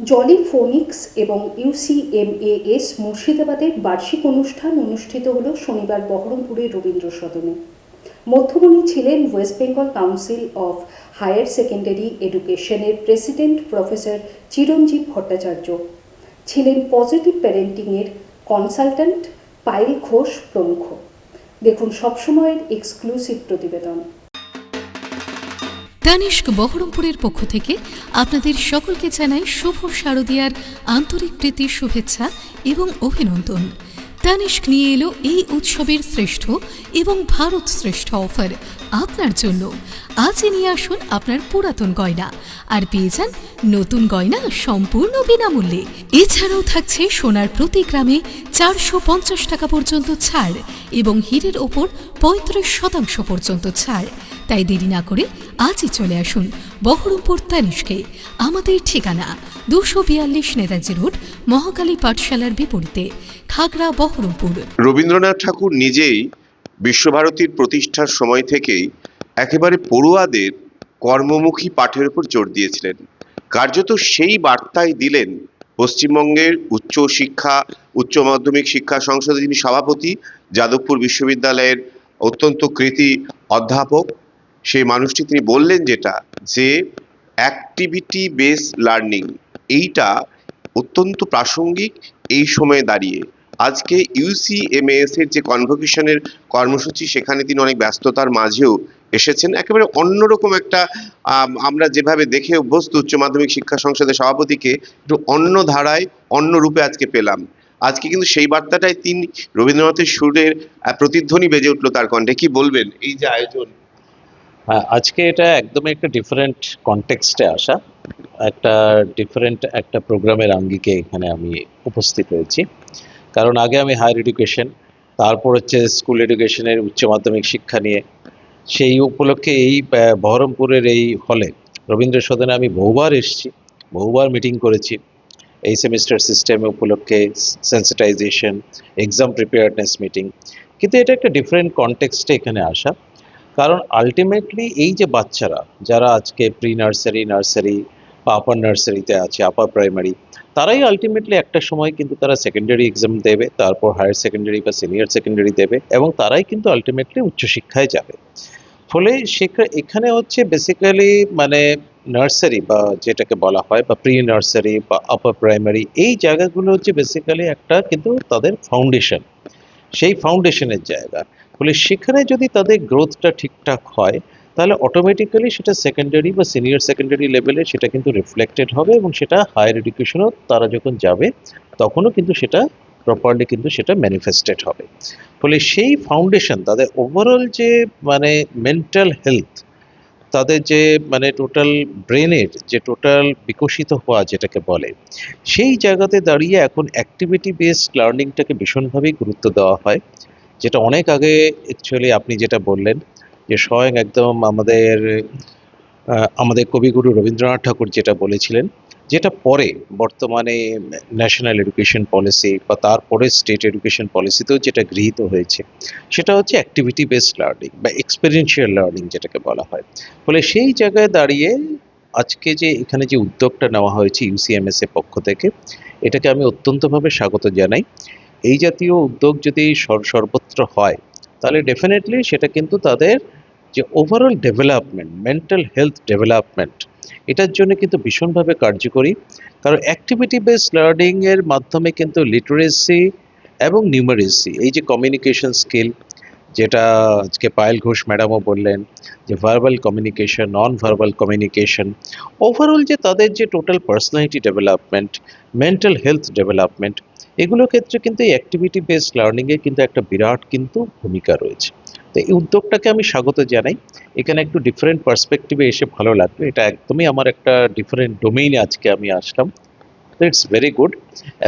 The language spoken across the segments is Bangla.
জলি ফোনিক্স এবং ইউসিএমএএস মুর্শিদাবাদের বার্ষিক অনুষ্ঠান অনুষ্ঠিত হল শনিবার বহরমপুরের রবীন্দ্র সদনে। মধ্যমণি ছিলেন West Bengal Council of Higher Secondary এডুকেশনের প্রেসিডেন্ট প্রফেসর চিরঞ্জীব ভট্টাচার্য। ছিলেন পজিটিভ প্যারেন্টিংয়ের কনসালট্যান্ট পায়েল ঘোষ প্রমুখ। দেখুন সবসময়ের এক্সক্লুসিভ প্রতিবেদন। তানিষ্ক বহরমপুরের পক্ষ থেকে আপনাদের সকলকে জানাই শুভ শারদীয়ার আন্তরিক প্রীতি, শুভেচ্ছা এবং অভিনন্দন। তানিষ্ক নিয়ে এলো এই উৎসবের শ্রেষ্ঠ এবং ভারত শ্রেষ্ঠ অফার। আপনার জন্য আজই নিয়ে আসুন আপনার পুরাতন গয়না। আর পেয়ে যান নতুন গয়না সম্পূর্ণ বিনামূল্যে। এছাড়াও থাকছে সোনার প্রতি গ্রামে চারশো পঞ্চাশ টাকা পর্যন্ত ছাড় এবং হীরের ওপর পঁয়ত্রিশ শতাংশ পর্যন্ত ছাড়। তাই দেরি না করে আজই চলে আসুন বহরমপুর তানিষ্কে। আমাদের ঠিকানা দুশো বিয়াল্লিশ নেতাজি রোড, মহাকালী পাঠশালার বিপরীতে, খাগড়া, বহরমপুর। রবীন্দ্রনাথ ঠাকুর নিজেই বিশ্বভারতীর প্রতিষ্ঠার সময় থেকেই একেবারে পড়ুয়াদের কর্মমুখী পাঠের উপর জোর দিয়েছিলেন। কার্যত সেই বার্তাই দিলেন পশ্চিমবঙ্গের উচ্চ শিক্ষা, উচ্চ মাধ্যমিক শিক্ষা সংসদে যিনি সভাপতি, যাদবপুর বিশ্ববিদ্যালয়ের অত্যন্ত কৃতি অধ্যাপক, সেই মানুষটি তিনি বললেন যেটা, যে অ্যাক্টিভিটি বেস লার্নিং এইটা অত্যন্ত প্রাসঙ্গিক এই সময়ে দাঁড়িয়ে। আজকে ইউসিএমএএস এর যে কনভোকেশনের কর্মসূচি, সেখানে তিনি অনেক ব্যস্ততার মাঝেও এসেছেন। একেবারে অন্যরকম একটা আমরা যেভাবে দেখে অভ্যস্ত উচ্চ মাধ্যমিক শিক্ষা সংসদের সভাপতিকে একটু অন্য ধারায়, অন্য রূপে আজকে পেলাম। আজকে কিন্তু সেই বার্তাটাই তিনি রবীন্দ্রনাথের সুরের প্রতিধ্বনি বেজে উঠল তার কণ্ঠে। কি বলবেন এই যে আয়োজন? হ্যাঁ আজকে এটা একদমই একটা ডিফারেন্ট কনটেক্সটে আসা। একটা ডিফারেন্ট একটা প্রোগ্রামের আঙ্গিকে এখানে আমি উপস্থিত হয়েছি। কারণ আগে আমি হায়ার এডুকেশন তারপর হচ্ছে স্কুল এডুকেশনের উচ্চ মাধ্যমিক শিক্ষা নিয়ে সেই উপলক্ষে এই বহরমপুরের এই হলে রবীন্দ্র সদনে আমি বহুবার এসেছি, বহুবার মিটিং করেছি। এই সেমিস্টার সিস্টেম উপলক্ষে সেন্সিটাইজেশন এক্সাম প্রিপেয়ারনেস মিটিং কিন্তু এটা একটা ডিফারেন্ট কনটেক্সটে এখানে আসা। কারণ আলটিমেটলি এই যে বাচ্চারা, যারা আজকে প্রি নার্সারি নার্সারি আপার নার্সারিতে আছে আপার প্রাইমারি তারাই আলটিমেটলি একটা সময় কিন্তু তারা সেকেন্ডারি এক্সাম দেবে, তারপর হায়ার সেকেন্ডারি বা সিনিয়র সেকেন্ডারি দেবে এবং তারাই কিন্তু আলটিমেটলি উচ্চশিক্ষায় যাবে। ফলে এখানে হচ্ছে বেসিক্যালি মানে নার্সারি বা যেটাকে বলা হয় বা প্রি নার্সারি বা আপার প্রাইমারি এই জায়গাগুলো হচ্ছে বেসিক্যালি একটা কিন্তু তাদের ফাউন্ডেশন সেই ফাউন্ডেশনের জায়গা। ফলে সেখানে যদি তাদের গ্রোথটা ঠিকঠাক হয় তাহলে অটোমেটিক্যালি সেটা সেকেন্ডারি বা সিনিয়র সেকেন্ডারি লেভেলে সেটা কিন্তু রিফ্লেক্টেড হবে এবং সেটা হায়ার এডুকেশনও তারা যখন যাবে, তখনও কিন্তু সেটা প্রপারলি কিন্তু সেটা ম্যানিফেস্টেড হবে। ফলে সেই ফাউন্ডেশন তাদের ওভারঅল যে মানে মেন্টাল হেলথ তাদের যে মানে টোটাল ব্রেনের যে টোটাল বিকশিত হওয়া যেটাকে বলে, সেই জায়গাতে দাঁড়িয়ে এখন অ্যাক্টিভিটি বেসড লার্নিংটাকে ভীষণভাবেই গুরুত্ব দেওয়া হয়। যেটা অনেক আগে অ্যাকচুয়ালি আপনি যেটা বললেন যে স্বয়ং একদম আমাদের আমাদের কবিগুরু রবীন্দ্রনাথ ঠাকুর যেটা বলেছিলেন, যেটা পরে বর্তমানে ন্যাশনাল এডুকেশন পলিসি বা তারপরে স্টেট এডুকেশন পলিসিতেও যেটা গৃহীত হয়েছে, সেটা হচ্ছে অ্যাক্টিভিটি বেসড লার্নিং বা এক্সপেরিয়েন্সিয়াল লার্নিং যেটাকে বলা হয়। ফলে সেই জায়গায় দাঁড়িয়ে আজকে যে এখানে যে উদ্যোগটা নেওয়া হয়েছে ইউসিএমএস এর পক্ষ থেকে, এটাকে আমি অত্যন্তভাবে স্বাগত জানাই। এই জাতীয় উদ্যোগ যদি সর- সর্বত্র হয়, তাহলে ডেফিনেটলি সেটা কিন্তু তাদের যে overall development mental health development এটার জন্য কিন্তু ভীষণভাবে কার্যকরী। কারণ অ্যাক্টিভিটি বেসড লার্নিংয়ের মাধ্যমে কিন্তু লিটারেসি এবং নিউমারেসি এই যে কমিউনিকেশন স্কিল যেটা আজকে পায়েল ঘোষ ম্যাডামও বললেন, যে verbal communication non verbal communication overall যে তাদের যে total personality development mental health development এগুলোর ক্ষেত্রে কিন্তু এই অ্যাক্টিভিটি বেসড লার্নিংয়ে কিন্তু একটা বিরাট কিন্তু ভূমিকা রয়েছে। তো এই উদ্যোগটাকে আমি স্বাগত জানাই। এখানে একটু ডিফারেন্ট পার্সপেক্টিভে এসে ভালো লাগবে। এটা একদমই আমার একটা ডিফারেন্ট ডোমেইনে আজকে আমি আসলাম। ইটস ভেরি গুড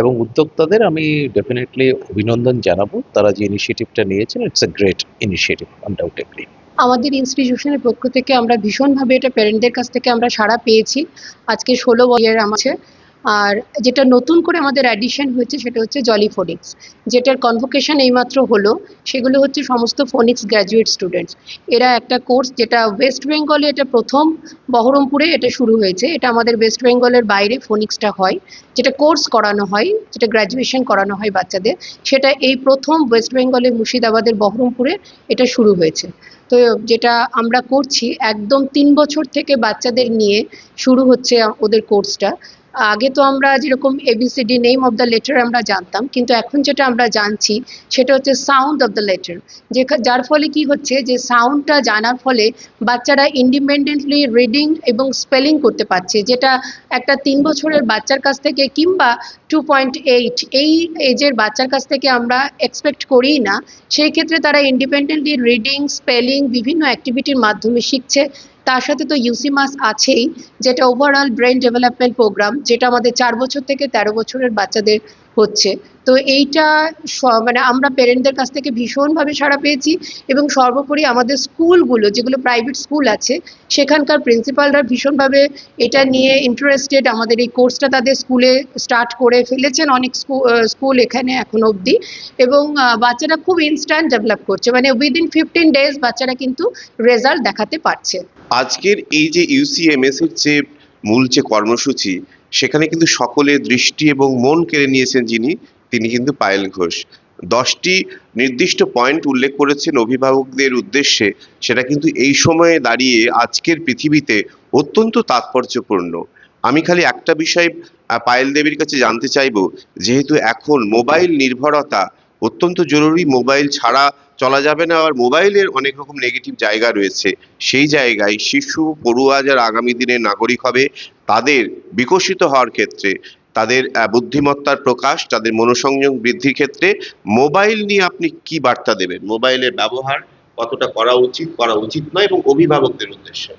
এবং উদ্যোক্তাদের আমি ডেফিনেটলি অভিনন্দন জানাব। তারা যে ইনিশিয়েটিভটা নিয়েছেন it's a great initiative undoubtedly আমাদের ইনস্টিটিউশনের পক্ষ থেকে আমরা ভীষণভাবে এটা প্যারেন্টদের কাছ থেকে আমরা সাড়া পেয়েছি। আজকে ষোলো বছরের আমার আর যেটা নতুন করে আমাদের অ্যাডিশন হয়েছে সেটা হচ্ছে জলি ফোনিক্স যেটার কনভোকেশন এইমাত্র হলো, সেগুলো হচ্ছে সমস্ত ফোনিক্স গ্র্যাজুয়েট স্টুডেন্টস এরা একটা কোর্স যেটা ওয়েস্ট বেঙ্গলে এটা প্রথম, বহরমপুরে এটা শুরু হয়েছে। এটা আমাদের ওয়েস্ট বেঙ্গলের বাইরে ফোনিক্সটা হয়, যেটা কোর্স করানো হয়, যেটা গ্র্যাজুয়েশন করানো হয় বাচ্চাদের। সেটা এই প্রথম ওয়েস্ট বেঙ্গলের মুর্শিদাবাদের বহরমপুরে এটা শুরু হয়েছে। তো যেটা আমরা করছি, একদম তিন বছর থেকে বাচ্চাদের নিয়ে শুরু হচ্ছে ওদের কোর্সটা আগে তো আমরা যেরকম ABCD name of the letter আমরা জানতাম, কিন্তু এখন যেটা আমরা জানছি সেটা হচ্ছে সাউন্ড অফ দ্য লেটার যে যার ফলে কি হচ্ছে যে সাউন্ডটা জানার ফলে বাচ্চারা ইন্ডিপেন্ডেন্টলি রিডিং এবং স্পেলিং করতে পারছে, যেটা একটা তিন বছরের বাচ্চার কাছ থেকে কিংবা টু পয়েন্ট এইট এই এজের বাচ্চার কাছ থেকে আমরা এক্সপেক্ট করি না, সেই ক্ষেত্রে তারা ইন্ডিপেন্ডেন্টলি রিডিং স্পেলিং বিভিন্ন অ্যাক্টিভিটির মাধ্যমে শিখছে তার সাথে তো ইউসি মাস আছেই, যেটা ওভারঅল ব্রেন ডেভেলপমেন্ট প্রোগ্রাম যেটা আমাদের চার বছর থেকে তেরো বছরের বাচ্চাদের হচ্ছে। তো এইটা মানে আমরা পেরেন্টদের কাছ থেকে ভীষণভাবে সাড়া পেয়েছি এবং সর্বোপরি আমাদের স্কুলগুলো, যেগুলো প্রাইভেট স্কুল আছে, সেখানকার প্রিন্সিপালরা ভীষণভাবে এটা নিয়ে ইন্টারেস্টেড আমাদের এই কোর্সটা তাদের স্কুলে স্টার্ট করে ফেলেছেন অনেক স্কুল এখানে এখনও অবধি। এবং বাচ্চারা খুব ইনস্ট্যান্ট ডেভেলপ করছে। মানে উইদিন ফিফটিন ডেজ বাচ্চারা কিন্তু রেজাল্ট দেখাতে পারছে। আজকের এই যে ইউসিএমএস এর যে মূল যে কর্মসূচি সেখানে কিন্তু সকলের দৃষ্টি এবং মন কেড়ে নিয়েছেন যিনি, তিনি কিন্তু পায়েল ঘোষ। দশটি নির্দিষ্ট পয়েন্ট উল্লেখ করেছেন অভিভাবকদের উদ্দেশ্যে। সেটা কিন্তু এই সময়ে দাঁড়িয়ে আজকের পৃথিবীতে অত্যন্ত তাৎপর্যপূর্ণ। আমি খালি একটা বিষয় পায়েল দেবীর কাছে জানতে চাইব, যেহেতু এখন মোবাইল নির্ভরতা অত্যন্ত জরুরি, মোবাইল ছাড়া চলা যাবে না আর মোবাইলের অনেক রকম নেগেটিভ জায়গা রয়েছে। সেই জায়গায় শিশু, পড়ুয়া যারা আগামী দিনের নাগরিক হবে, তাদের বিকশিত হওয়ার ক্ষেত্রে, তাদের বুদ্ধিমত্তার প্রকাশ, তাদের মনোসংযোগ বৃদ্ধির ক্ষেত্রে মোবাইল নিয়ে আপনি কি বার্তা দেবেন? মোবাইলের ব্যবহার কতটা করা উচিত করা উচিত নয় এবং অভিভাবকদের উদ্দেশ্যে?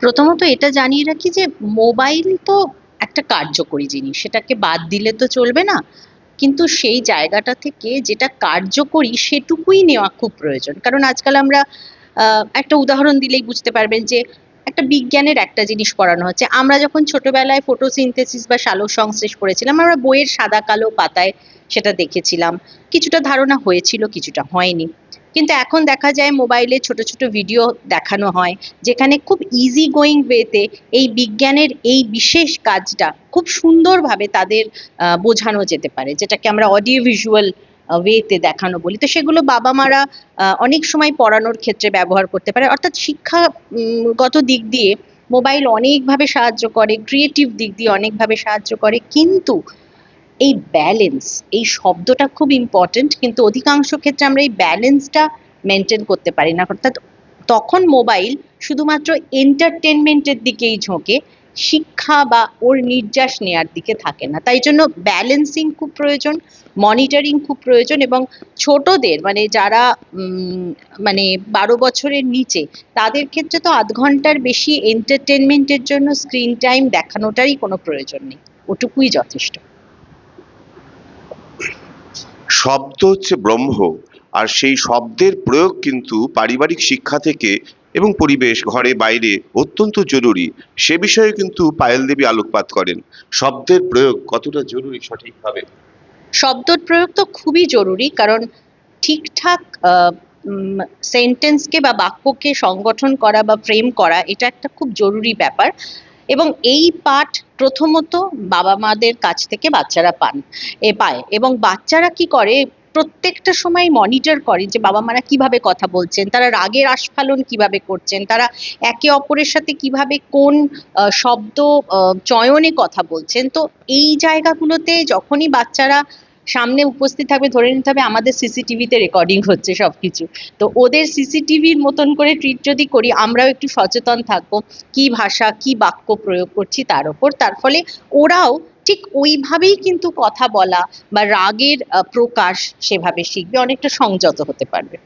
প্রথমত এটা জানিয়ে রাখি যে মোবাইল তো একটা কার্যকরী জিনিস। সেটাকে বাদ দিলে তো চলবে না। কিন্তু সেই জায়গাটা থেকে যেটা কার্যকরী সেটুকুই নেওয়া খুব প্রয়োজন। কারণ আজকাল আমরা একটা উদাহরণ দিলেই বুঝতে পারবেন যে একটা বিজ্ঞানের একটা জিনিস পড়ানো হচ্ছে। আমরা যখন ছোটবেলায় ফটোসিনথেসিস বা সালোক সংশ্লেষ পড়েছিলাম আমরা বইয়ের সাদা কালো পাতায় সেটা দেখেছিলাম। কিছুটা ধারণা হয়েছিল, কিছুটা হয়নি। কিন্তু এখন দেখা যায় মোবাইলে ছোট ছোট ভিডিও দেখানো হয়, যেখানে খুব ইজি গোয়িং ওয়েতে এই বিজ্ঞানের এই বিশেষ কাজটা খুব সুন্দরভাবে তাদের বোঝানো যেতে পারে, যেটাকে আমরা অডিও ভিজুয়াল ওয়েতে দেখানো বলি। তো সেগুলো বাবা মারা অনেক সময় পড়ানোর ক্ষেত্রে ব্যবহার করতে পারে। অর্থাৎ শিক্ষাগত দিক দিয়ে মোবাইল অনেকভাবে সাহায্য করে ক্রিয়েটিভ দিক দিয়ে অনেকভাবে সাহায্য করে, কিন্তু এই ব্যালেন্স এই শব্দটা খুব ইম্পর্টেন্ট কিন্তু অধিকাংশ ক্ষেত্রে আমরা এই ব্যালেন্সটা মেনটেন করতে পারি না। অর্থাৎ তখন মোবাইল শুধুমাত্র এন্টারটেনমেন্টের দিকেই ঝোঁকে, শিক্ষা বা ওর নির্যাস নেয়ার দিকে থাকে না। তাই জন্য ব্যালেন্সিং খুব প্রয়োজন মনিটরিং খুব প্রয়োজন এবং ছোটদের মানে যারা মানে বারো বছরের নিচে, তাদের ক্ষেত্রে তো আধ ঘণ্টার বেশি এন্টারটেনমেন্টের জন্য স্ক্রিন টাইম দেখানোটারই কোনো প্রয়োজন নেই। ওটুকুই যথেষ্ট। শব্দ হচ্ছে ব্রহ্ম, আর সেই শব্দের প্রয়োগ কিন্তু পারিবারিক শিক্ষা থেকে এবং পরিবেশ, ঘরে বাইরে অত্যন্ত জরুরি। সে বিষয়ে কিন্তু পায়েল দেবী আলোকপাত করেন। শব্দের প্রয়োগ কতটা জরুরি সঠিকভাবে? শব্দর প্রয়োগ তো খুবই জরুরি, কারণ ঠিকঠাক সেন্টেন্সকে বা বাক্যকে সংগঠন করা বা ফ্রেম করা, এটা একটা খুব জরুরি ব্যাপার। এবং এই পাঠ প্রথমত বাবা মাদের কাছ থেকে বাচ্চারা পান, এ পায়। এবং বাচ্চারা কি করে? প্রত্যেকটা সময় মনিটর করে যে বাবা মারা কীভাবে কথা বলছেন, তারা রাগের আস্ফালন কীভাবে করছেন, তারা একে অপরের সাথে কীভাবে কোন শব্দ চয়নে কথা বলছেন। তো এই জায়গাগুলোতে যখনই বাচ্চারা সামনে উপস্থিত থাকবে, ধরে নিতে হবে আমাদের সিসিটিভিতে রেকর্ডিং হচ্ছে সব কিছু তো ওদের সিসিটিভির মতন করে ট্রিট যদি করি, আমরাও একটু সচেতন থাকব কি ভাষা, কি বাক্য প্রয়োগ করছি তার ওপর। তার ফলে ওরাও ঠিক ওইভাবেই কিন্তু কথা বলা বা রাগের প্রকাশ সেভাবে শিখবে, অনেকটা সংযত হতে পারবে।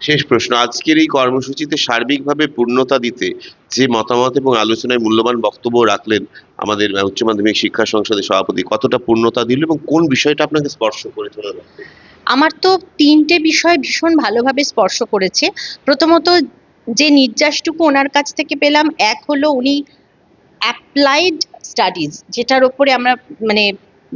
শেষ প্রশ্ন, আজকের এই কর্মসূচিতে সার্বিকভাবে পূর্ণতা দিতে যে মতামত এবং আলোচনায় মূল্যবান বক্তব্য রাখলেন আমাদের উচ্চ মাধ্যমিক শিক্ষা সংসদের সভাপতি, কতটা পূর্ণতা দিল এবং কোন বিষয়টা আপনাকে স্পর্শ করে তোলা আমার তো তিনটে বিষয় ভীষণ ভালোভাবে স্পর্শ করেছে। প্রথমত যে নির্যাসটুকু ওনার কাছ থেকে পেলাম, এক হলো উনি অ্যাপ্লাইড স্টাডিজ যেটার ওপরে আমরা মানে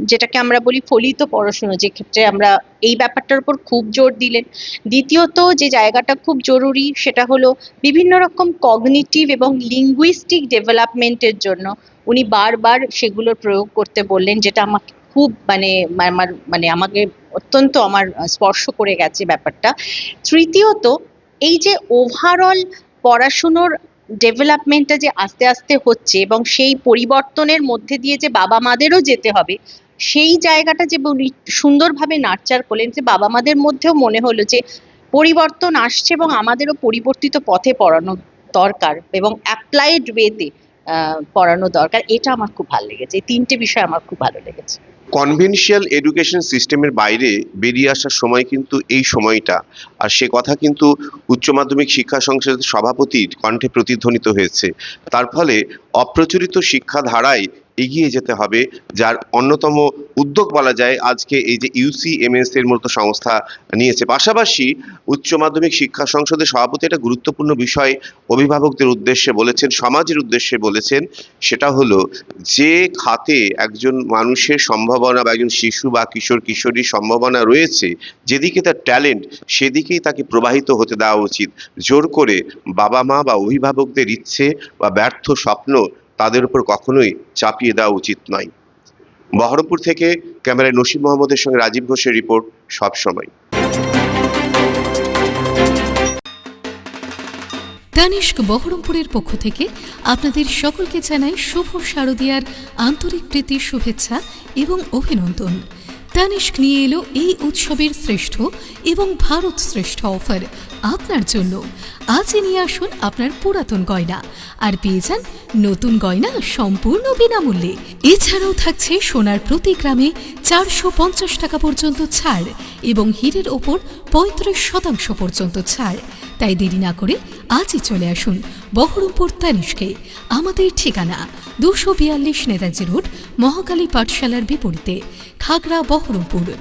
যেটাকে আমরা বলি ফলিত পড়াশুনো, যে ক্ষেত্রে আমরা এই ব্যাপারটার উপর খুব জোর দিলেন। দ্বিতীয়ত যে জায়গাটা খুব জরুরি সেটা হলো বিভিন্ন রকম কগনিটিভ এবং লিঙ্গুইস্টিক ডেভেলপমেন্টের জন্য উনি বারবার সেগুলোর প্রয়োগ করতে বললেন, যেটা আমাকে খুব মানে আমার মানে আমাকে অত্যন্ত আমার স্পর্শ করে গেছে ব্যাপারটা। তৃতীয়ত এই যে ওভারঅল পড়াশুনোর ডেভেলপমেন্টটা যে আস্তে আস্তে হচ্ছে এবং সেই পরিবর্তনের মধ্যে দিয়ে যে বাবা মাদেরও যেতে হবে সেই জায়গাটা যে সুন্দরভাবে নার্চার করলেন যে বাবা মাদের মধ্যেও মনে হলো যে পরিবর্তন আসছে এবং আমাদেরও পরিবর্তিত পথে পড়ানো দরকার এবং অ্যাপ্লাইড ওয়েতে পড়ানো দরকার। এটা আমার খুব ভালো লেগেছে। এই তিনটে বিষয় আমার খুব ভালো লেগেছে। কনভেনশিয়াল এডুকেশন সিস্টেমের বাইরে বেরিয়ে আসার সময় কিন্তু এই সময়টা, আর সে কথা কিন্তু উচ্চ মাধ্যমিক শিক্ষা সংসদের সভাপতির কণ্ঠে প্রতিধ্বনিত হয়েছে। তার ফলে অপ্রচলিত শিক্ষা ধারায় এগিয়ে যেতে হবে, যার অন্যতম উদ্যোগ বলা যায় আজকে এই যে ইউসিএমএস এর মতো সংস্থা নিয়েছে। পাশাপাশি উচ্চ মাধ্যমিক শিক্ষা সংসদের সভাপতি একটা গুরুত্বপূর্ণ বিষয় অভিভাবকদের উদ্দেশ্যে বলেছেন, সমাজের উদ্দেশ্যে বলেছেন, সেটা হলো যে খাতে একজন মানুষের সম্ভাবনা বা একজন শিশু বা কিশোর, কিশোরীর সম্ভাবনা রয়েছে, যেদিকে তার ট্যালেন্ট সেদিকেই তাকে প্রবাহিত হতে দেওয়া উচিত। জোর করে বাবা মা বা অভিভাবকদের ইচ্ছে বা ব্যর্থ স্বপ্ন তাদের উপর কখনোই চাপিয়ে দেওয়া উচিত নয়। বহরমপুর থেকে ক্যামেরায় নসিম মোহাম্মদের সঙ্গে রাজীব ঘোষের রিপোর্ট সবসময় তানিষ্ক বহরমপুরের পক্ষ থেকে আপনাদের সকলকে জানাই শুভ শারদীয়ার আন্তরিক প্রীতি, শুভেচ্ছা এবং অভিনন্দন। তানিষ্ক নিয়ে এলো এই উৎসবের শ্রেষ্ঠ এবং ভারত শ্রেষ্ঠ অফার আপনার জন্য। আজই নিয়ে আসুন আপনার পুরাতন গয়না। আর পেয়ে যান নতুন গয়না সম্পূর্ণ বিনামূল্যে। এছাড়াও থাকছে সোনার প্রতি গ্রামে চারশো পঞ্চাশ টাকা পর্যন্ত ছাড় এবং হীরের ওপর পঁয়ত্রিশ শতাংশ পর্যন্ত ছাড়। তাই দেরি না করে আজই চলে আসুন বহরমপুর তানিশকে আমাদের ঠিকানা দুশো বিয়াল্লিশ নেতাজি রোড, মহাকালী পাঠশালার বিপরীতে, খাগড়া বহরমপুর।